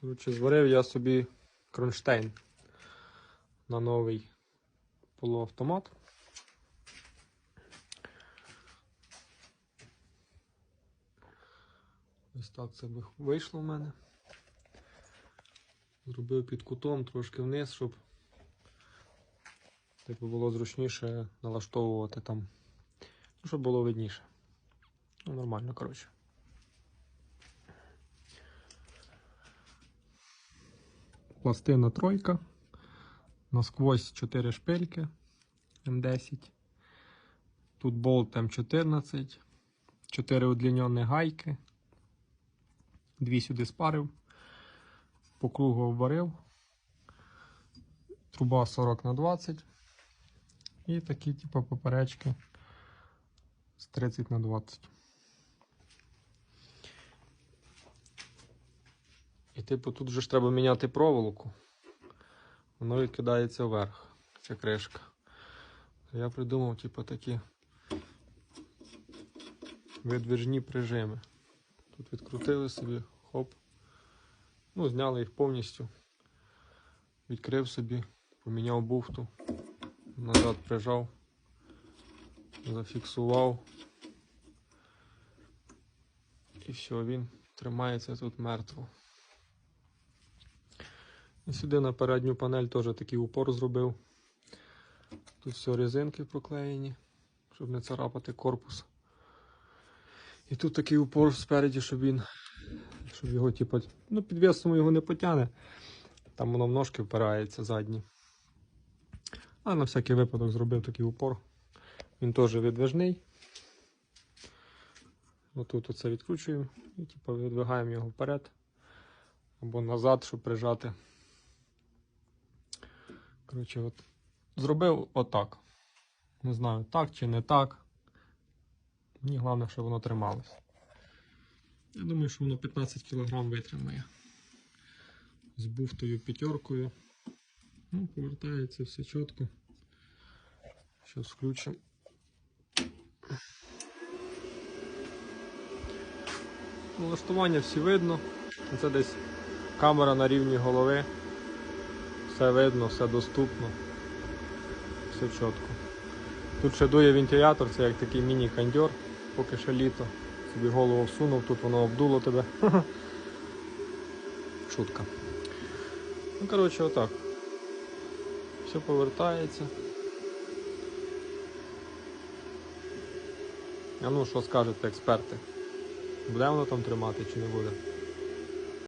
Коротше, зварив я собі кронштейн на новий полуавтомат. Ось так це вийшло в мене. Зробив під кутом трошки вниз, щоб типу, було зручніше налаштовувати там. Ну, щоб було видніше. Ну, нормально, коротше. Пластина тройка. Насквозь 4 шпильки М10. Тут болт М14. 4 удлінені гайки. Дві сюди спарив. По кругу обварив. Труба 40 на 20. І такі, типу, поперечки з 30 на 20. І типу тут же ж треба міняти проволоку. Воно відкидається вверх, ця кришка. Я придумав, типу, такі видвижні прижими. Тут відкрутили собі, хоп. Ну, зняли їх повністю. Відкрив собі, поміняв буфту, назад прижав, зафіксував. І все, він тримається тут мертво. Сюди на передню панель теж такий упор зробив. Тут все резинки проклеєні, щоб не царапати корпус. І тут такий упор спереді, щоб він, щоб його, типу, ну, під весом його не потягне. Там воно в ножки впирається задні. А на всякий випадок зробив такий упор. Він теж видвижний. Отут оце відкручуємо і типу, видвигаємо його вперед або назад, щоб прижати. Коротше, от зробив отак. Не знаю, так чи не так. Мені головне, щоб воно трималось. Я думаю, що воно 15 кг витримає. З буфтою п'ятеркою. Ну, повертається все чітко. Зараз включимо. Налаштування всі видно. Це десь камера на рівні голови. Все видно, все доступно. Все чітко. Тут ще дує вентилятор, це як такий міні-кондьор, поки ще літо. Собі голову всунув, тут воно обдуло тебе. Шутка. Ну, коротше, отак. Все повертається. А ну, що скажете експерти? Буде воно там тримати чи не буде?